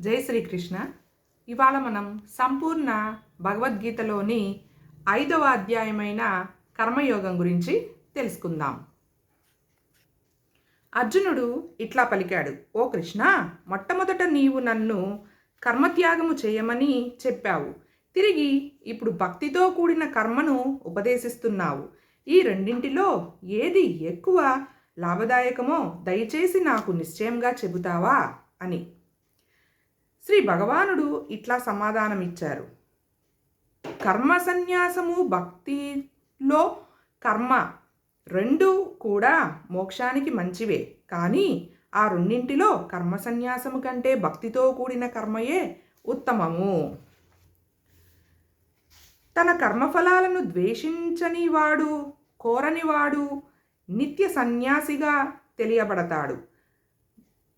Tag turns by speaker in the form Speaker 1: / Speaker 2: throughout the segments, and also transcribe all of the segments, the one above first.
Speaker 1: జై శ్రీకృష్ణ. ఇవాళ మనం సంపూర్ణ భగవద్గీతలోని ఐదవ అధ్యాయమైన కర్మయోగం గురించి తెలుసుకుందాం. అర్జునుడు ఇట్లా పలికాడు ఓ కృష్ణ మొట్టమొదట నీవు నన్ను కర్మత్యాగము చేయమని చెప్పావు. తిరిగి ఇప్పుడు భక్తితో కూడిన కర్మను ఉపదేశిస్తున్నావు. ఈ రెండింటిలో ఏది ఎక్కువ లాభదాయకమో దయచేసి నాకు నిశ్చయంగా చెబుతావా? అని. శ్రీ భగవానుడు ఇట్లా సమాధానమిచ్చారు. కర్మ సన్యాసము భక్తిలో కర్మ రెండు కూడా మోక్షానికి మంచివే. కానీ ఆ రెండింటిలో కర్మ సన్యాసము కంటే భక్తితో కూడిన కర్మయే ఉత్తమము. తన కర్మఫలాలను ద్వేషించని వాడు కోరనివాడు నిత్య సన్యాసిగా తెలియబడతాడు.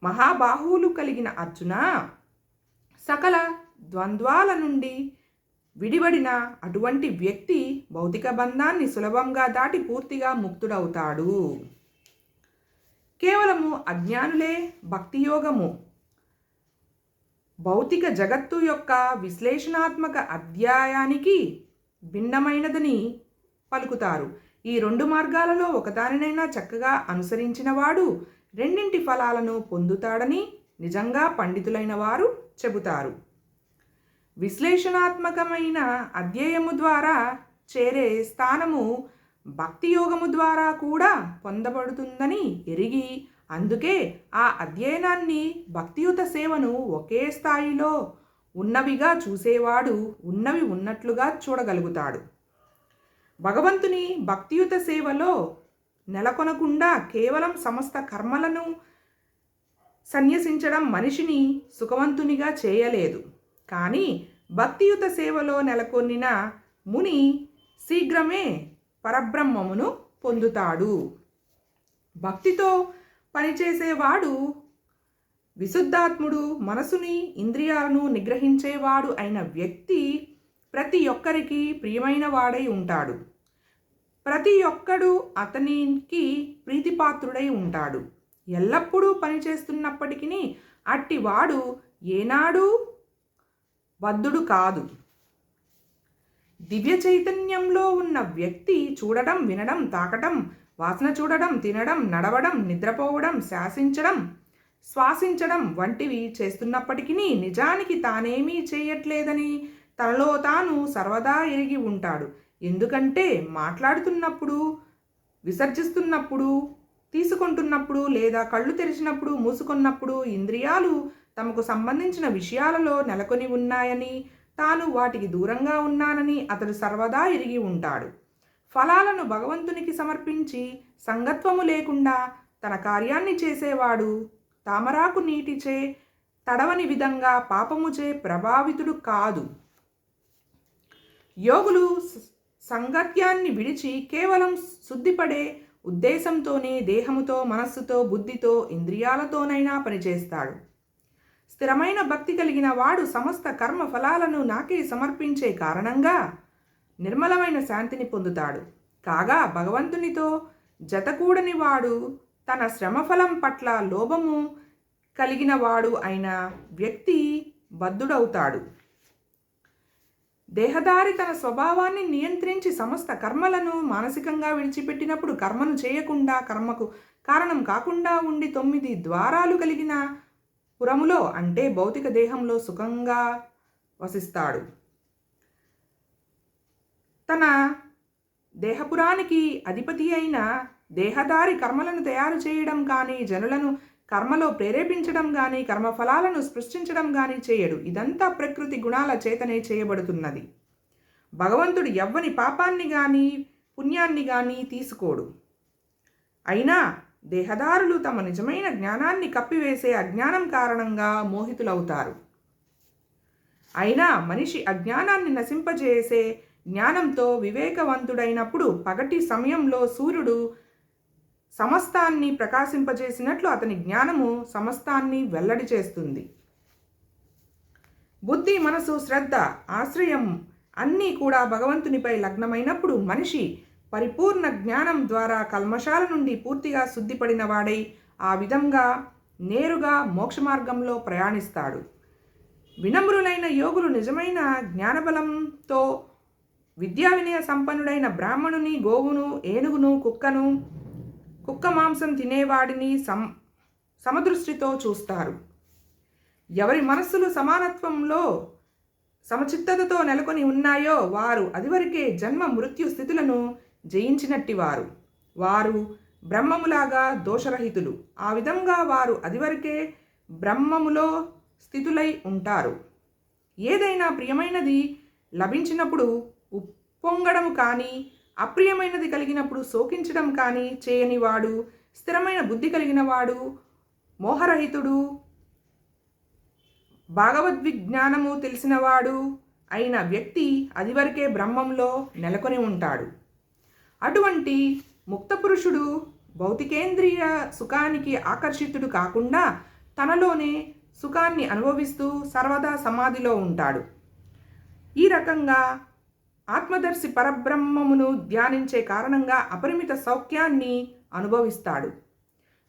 Speaker 1: మహాబాహువులు కలిగిన అర్జున సకల ద్వంద్వాల నుండి విడిబడిన అటువంటి వ్యక్తి భౌతిక బంధాన్ని సులభంగా దాటి పూర్తిగా ముక్తుడవుతాడు. కేవలము అజ్ఞానులే భక్తి యోగము. భౌతిక జగత్తు యొక్క విశ్లేషణాత్మక అధ్యాయానికి భిన్నమైనదని పలుకుతారు. ఈ రెండు మార్గాలలో ఒకదానినైనా చక్కగా అనుసరించినవాడు రెండింటి ఫలాలను పొందుతాడని నిజంగా పండితులైన వారు చెబుతారు. విశ్లేషణాత్మకమైన అధ్యయము ద్వారా చేరే స్థానము భక్తి యోగము ద్వారా కూడా పొందబడుతుందని ఎరిగి అందుకే ఆ అధ్యయనాన్ని భక్తియుత సేవను ఒకే స్థాయిలో ఉన్నవిగా చూసేవాడు ఉన్నవి ఉన్నట్లుగా చూడగలుగుతాడు. భగవంతుని భక్తియుత సేవలో నెలకొనకుండా కేవలం సమస్త కర్మలను సన్యసించడం మనిషిని సుఖవంతునిగా చేయలేదు. కానీ భక్తియుత సేవలో నెలకొనిన ముని శీఘ్రమే పరబ్రహ్మమును పొందుతాడు. భక్తితో పనిచేసేవాడు విశుద్ధాత్ముడు మనసుని ఇంద్రియాలను నిగ్రహించేవాడు అయిన వ్యక్తి ప్రతి ఒక్కరికి ప్రియమైన వాడై ఉంటాడు. ప్రతి ఒక్కడు అతనికి ప్రీతిపాత్రుడై ఉంటాడు. ఎల్లప్పుడూ పనిచేస్తున్నప్పటికీ అట్టివాడు ఏనాడు బద్ధుడు కాదు. దివ్య చైతన్యంలో ఉన్న వ్యక్తి చూడడం వినడం తాకటం వాసన చూడడం తినడం నడవడం నిద్రపోవడం శాసించడం శ్వాసించడం వంటివి చేస్తున్నప్పటికీ నిజానికి తానేమీ చేయట్లేదని తనలో తాను సర్వదా ఎరిగి ఉంటాడు. ఎందుకంటే మాట్లాడుతున్నప్పుడు విసర్జిస్తున్నప్పుడు తీసుకుంటున్నప్పుడు లేదా కళ్ళు తెరిచినప్పుడు మూసుకున్నప్పుడు ఇంద్రియాలు తమకు సంబంధించిన విషయాలలో నెలకొని ఉన్నాయని తాను వాటికి దూరంగా ఉన్నానని అతడు సర్వదా ఎరిగి ఉంటాడు. ఫలాలను భగవంతునికి సమర్పించి సంగత్వము లేకుండా తన కార్యాన్ని చేసేవాడు తామరాకు నీటిచే తడవని విధంగా పాపముచే ప్రభావితుడు కాదు. యోగులు సంగత్యాన్ని విడిచి కేవలం శుద్ధిపడే ఉద్దేశంతోనే దేహముతో మనస్సుతో బుద్ధితో ఇంద్రియాలతోనైనా పనిచేస్తాడు. స్థిరమైన భక్తి కలిగిన వాడు సమస్త కర్మ ఫలాలను నాకే సమర్పించే కారణంగా నిర్మలమైన శాంతిని పొందుతాడు. కాగా భగవంతునితో జతకూడని వాడు తన శ్రమఫలం పట్ల లోభము కలిగిన వాడు అయిన వ్యక్తి బద్ధుడవుతాడు. దేహదారి తన స్వభావాన్ని నియంత్రించి సమస్త కర్మలను మానసికంగా విడిచిపెట్టినప్పుడు కర్మను చేయకుండా కర్మకు కారణం కాకుండా ఉండి తొమ్మిది ద్వారాలు కలిగిన పురములో అంటే భౌతిక దేహంలో సుఖంగా వసిస్తాడు. తన దేహపురానికి అధిపతి అయిన దేహదారి కర్మలను తయారు చేయడం కానీ జనులను కర్మలో ప్రేరేపించడం కానీ కర్మఫలాలను సృష్టించడం కానీ చేయడు. ఇదంతా ప్రకృతి గుణాల చేతనే చేయబడుతున్నది. భగవంతుడు ఎవ్వని పాపాన్ని కానీ పుణ్యాన్ని కానీ తీసుకోడు. అయినా దేహదారులు తమ నిజమైన జ్ఞానాన్ని కప్పివేసే అజ్ఞానం కారణంగా మోహితులవుతారు. అయినా మనిషి అజ్ఞానాన్ని నశింపజేసే జ్ఞానంతో వివేకవంతుడైనప్పుడు పగటి సమయంలో సూర్యుడు సమస్తాన్ని ప్రకాశింపజేసినట్లు అతని జ్ఞానము సమస్తాన్ని వెల్లడి చేస్తుంది. బుద్ధి మనసు శ్రద్ధ ఆశ్రయం అన్నీ కూడా భగవంతునిపై లగ్నమైనప్పుడు మనిషి పరిపూర్ణ జ్ఞానం ద్వారా కల్మషాల నుండి పూర్తిగా శుద్ధిపడిన వాడై ఆ విధంగా నేరుగా మోక్ష మార్గంలో ప్రయాణిస్తాడు. వినమ్రులైన యోగులు నిజమైన జ్ఞానబలంతో విద్యా వినయ సంపన్నుడైన బ్రాహ్మణుని గోవును ఏనుగును కుక్కను కుక్క మాంసం తినేవాడిని సమ సమదృష్టితో చూస్తారు. ఎవరి మనస్సులు సమానత్వంలో సమచిత్తతతో నెలకొని ఉన్నాయో వారు అదివరకే జన్మ మృత్యు స్థితులను జయించినట్టివారు. వారు బ్రహ్మములాగా దోషరహితులు. ఆ విధంగా వారు అదివరకే బ్రహ్మములో స్థితులై ఉంటారు. ఏదైనా ప్రియమైనది లభించినప్పుడు ఉప్పొంగడం కానీ అప్రియమైనది కలిగినప్పుడు శోకించడం కానీ చేయనివాడు స్థిరమైన బుద్ధి కలిగినవాడు మోహరహితుడు భాగవద్విజ్ఞానము తెలిసినవాడు అయిన వ్యక్తి అదివరకే బ్రహ్మంలో నెలకొని ఉంటాడు. అటువంటి ముక్త పురుషుడు భౌతికేంద్రియ సుఖానికి ఆకర్షితుడు కాకుండా తనలోనే సుఖాన్ని అనుభవిస్తూ సర్వదా సమాధిలో ఉంటాడు. ఈ రకంగా ఆత్మదర్శి పరబ్రహ్మమును ధ్యానించే కారణంగా అపరిమిత సౌఖ్యాన్ని అనుభవిస్తాడు.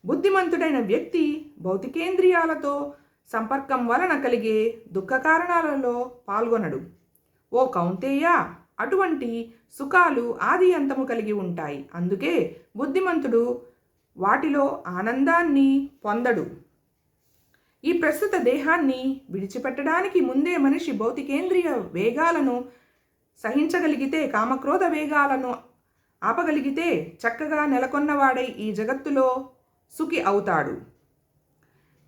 Speaker 1: బుద్ధిమంతుడైన వ్యక్తి భౌతికేంద్రియాలతో సంపర్కం వలన కలిగే దుఃఖ కారణాలలో పాల్గొనడు. ఓ కౌంతేయ అటువంటి సుఖాలు ఆది అంతము కలిగి ఉంటాయి. అందుకే బుద్ధిమంతుడు వాటిలో ఆనందాన్ని పొందడు. ఈ ప్రస్తుత దేహాన్ని విడిచిపెట్టడానికి ముందే మనిషి భౌతికేంద్రియ వేగాలను సహించగలిగితే కామక్రోధ వేగాలను ఆపగలిగితే చక్కగా నెలకొన్నవాడై ఈ జగత్తులో సుఖి అవుతాడు.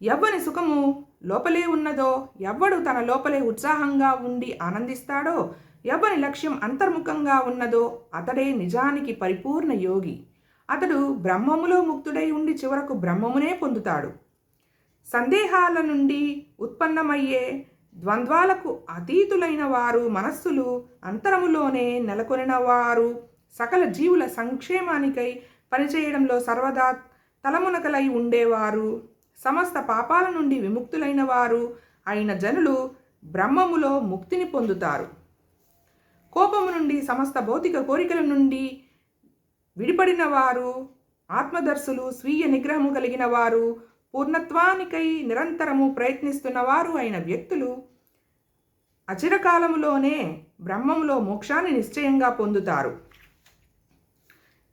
Speaker 1: ఎవ్వని సుఖము లోపలే ఉన్నదో ఎవ్వడు తన లోపలే ఉత్సాహంగా ఉండి ఆనందిస్తాడో ఎవ్వని లక్ష్యం అంతర్ముఖంగా ఉన్నదో అతడే నిజానికి పరిపూర్ణ యోగి. అతడు బ్రహ్మములో ముక్తుడై ఉండి చివరకు బ్రహ్మమునే పొందుతాడు. సందేహాల నుండి ఉత్పన్నమయ్యే ద్వంద్వాలకు అతీతులైన వారు మనస్సులు అంతరములోనే నెలకొనిన వారు సకల జీవుల సంక్షేమానికై పనిచేయడంలో సర్వదా తలమునకలై ఉండేవారు. సమస్త పాపాల నుండి విముక్తులైన వారు అయిన జనులు బ్రహ్మములో ముక్తిని పొందుతారు. కోపము నుండి సమస్త భౌతిక కోరికల నుండి విడిపడిన వారు ఆత్మదర్శులు స్వీయ నిగ్రహము కలిగిన వారు పూర్ణత్వానికై నిరంతరము ప్రయత్నిస్తున్న వారు అయిన వ్యక్తులు అచిరకాలములోనే బ్రహ్మములో మోక్షాన్ని నిశ్చయంగా పొందుతారు.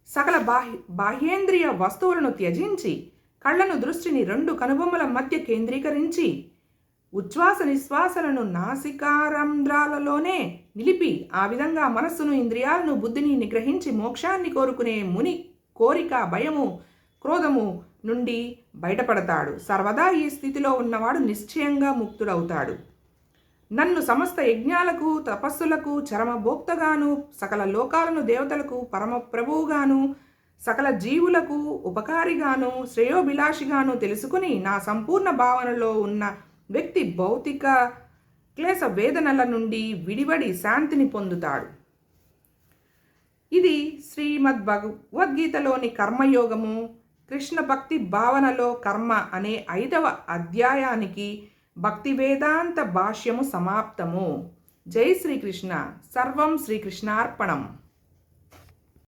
Speaker 1: సకల బాహ్య బాహ్యేంద్రియ వస్తువులను త్యజించి కళ్ళను దృష్టిని రెండు కనుబొమ్మల మధ్య కేంద్రీకరించి ఉచ్ఛ్వాస నిశ్వాసలను నాసికారంధ్రాలలోనే నిలిపి ఆ విధంగా మనస్సును ఇంద్రియాలను బుద్ధిని నిగ్రహించి మోక్షాన్ని కోరుకునే ముని కోరిక భయము క్రోధము నుండి బయటపడతాడు. సర్వదా ఈ స్థితిలో ఉన్నవాడు నిశ్చయంగా ముక్తుడవుతాడు. నన్ను సమస్త యజ్ఞాలకు తపస్సులకు చరమభోక్తగాను సకల లోకాలను దేవతలకు పరమ ప్రభువుగాను సకల జీవులకు ఉపకారిగాను శ్రేయోభిలాషిగాను తెలుసుకుని నా సంపూర్ణ భావనలో ఉన్న వ్యక్తి భౌతిక క్లేశ వేదనల నుండి విడివడి శాంతిని పొందుతాడు. ఇది శ్రీమద్ భగవద్గీతలోని కర్మయోగము కృష్ణ భక్తి భావనలో కర్మ అనే ఐదవ అధ్యాయానికి భక్తి వేదాంత భాష్యము సమాప్తము. జై శ్రీకృష్ణ. సర్వం శ్రీకృష్ణార్పణం.